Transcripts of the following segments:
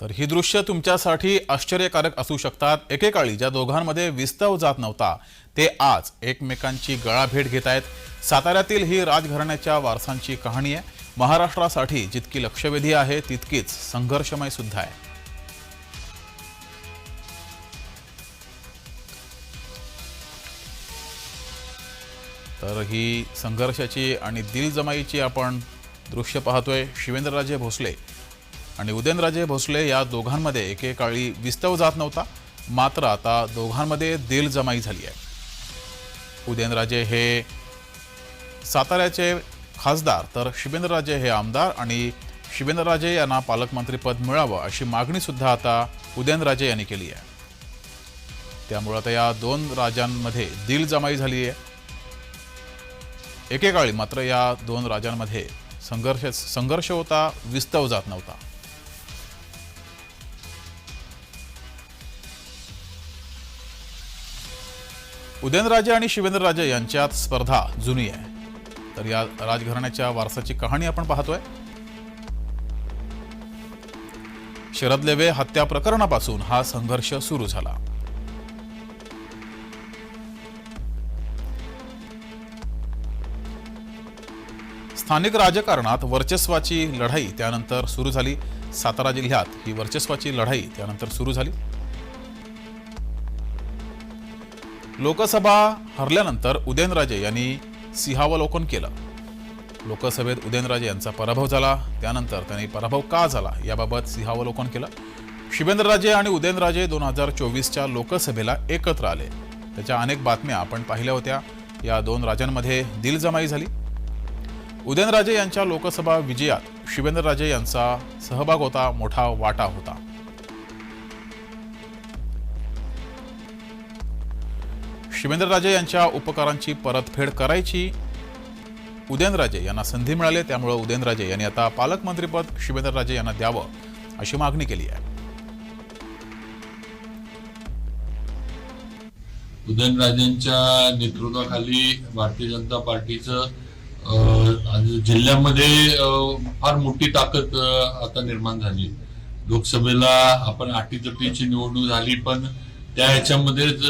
तर ही दृश्य तुमच्यासाठी आश्चर्यकारक असू शकतात. एकेकाळी ज्या दोघांमध्ये विस्तव जात नव्हता ते आज एकमेकांची गळाभेट घेत आहेत साताऱ्यातील ही राजघराण्याच्या वारसांची कहाणी आहे. महाराष्ट्रासाठी जितकी लक्षवेधी आहे तितकीच संघर्षमय सुद्धा आहे. तर ही संघर्षाची आणि दिलजमाईची आपण दृश्य पाहतोय. शिवेंद्रराजे भोसले आणि उदयनराजे भोसले या दोघांमध्ये एकेकाळी विस्तव जात नव्हता मात्र आता दोघांमध्ये दिल जमाई झाली आहे. उदयनराजे हे साताऱ्याचे खासदार तर शिवेंद्रराजे हे आमदार आणि शिवेंद्रराजे यांना पालकमंत्रीपद मिळावं अशी मागणीसुद्धा आता उदयनराजे यांनी केली आहे. त्यामुळं आता या दोन राजांमध्ये दिलजमाई झाली आहे. एकेकाळी मात्र या दोन राजांमध्ये संघर्ष संघर्ष होता विस्तव जात नव्हता. उदयनराजे आणि शिवेंद्रराजे यांच्यात स्पर्धा जुनी आहे. तर या राजघराण्याच्या वारसाची कहाणी आपण पाहतोय. शरद लेवे हत्या प्रकरणापासून हा संघर्ष सुरू झाला. स्थानिक राजकारणात वर्चस्वाची लढाई त्यानंतर सुरू झाली. सातारा जिल्ह्यात ही वर्चस्वाची लढाई त्यानंतर सुरू झाली. लोकसभा हरल्यानंतर उदयनराजे यांनी सिंहावलोकन केलं. लोकसभेत उदयनराजे यांचा पराभव झाला. त्यानंतर त्यांनी पराभव का झाला याबाबत सिंहावलोकन केलं. शिवेंद्रराजे आणि उदयनराजे दोन हजार चोवीसच्या लोकसभेला एकत्र आले. त्याच्या अनेक बातम्या आपण पाहिल्या होत्या. या दोन राजांमध्ये दिलजमाई झाली. उदयनराजे यांच्या लोकसभा विजयात शिवेंद्रराजे यांचा सहभाग होता मोठा वाटा होता. शिवेंद्रराजे यांच्या उपकारांची परतफेड करायची. उदयनराजे यांना संधी मिळाली त्यामुळे उदयनराजे यांनी आता पालकमंत्रीपद शिवेंद्रराजे यांना द्यावं अशी मागणी केली आहे. उदयनराजेंच्या नेतृत्वाखाली भारतीय जनता पार्टीचं अं, जिल्ह्यामध्ये अं, फार मोठी ताकद आता निर्माण झाली. लोकसभेला आपण अटीतटीची निवडणूक झाली पण त्या ह्याच्यामध्येच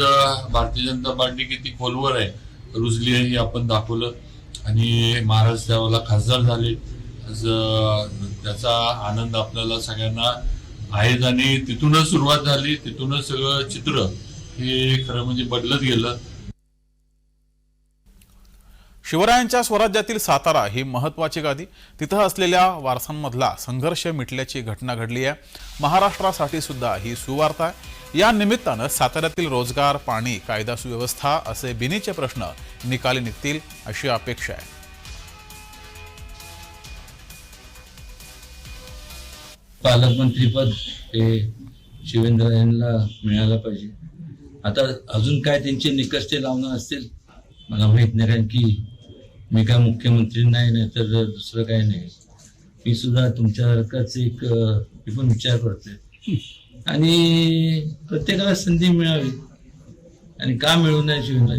भारतीय जनता पार्टी किती खोलवर आहे रुजली आहे हे आपण दाखवलं. आणि महाराज त्यावेळेला खासदार झाले. त्याचा आनंद आपल्याला सगळ्यांना आहेच आणि तिथूनच सुरुवात झाली. तिथूनच सगळं चित्र हे खरं म्हणजे बदलत गेलं. शिवरायांच्या स्वराज्यातील सातारा ही महत्वाची गादी. तिथं असलेल्या वारसांमधला संघर्ष मिटल्याची घटना घडली आहे. महाराष्ट्रासाठी सुद्धा ही सुवार्ता आहे. या निमित्तानं साताऱ्यातील रोजगार पाणी कायदा सुव्यवस्था असे बिनीचे प्रश्न निकाली निघतील अशी अपेक्षा आहे. पालकमंत्रीपद हे शिवेंद्र यांना मिळालं पाहिजे. आता अजून काय त्यांचे निकष ते लावणार असतील मला माहीत नाही कारण की मी काय मुख्यमंत्री नाही नाही तर दुसरं काय नाही. मी सुद्धा तुमच्यासारखाच एक मी पण विचार करते आणि प्रत्येकाला संधी मिळावी. आणि का मिळू नये शिवेंद्र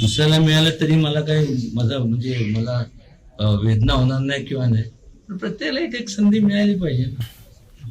दुसऱ्याला मिळालं तरी मला काही माझा म्हणजे मला वेदना होणार नाही किंवा नाही. पण प्रत्येकाला एक एक संधी मिळाली पाहिजे. ना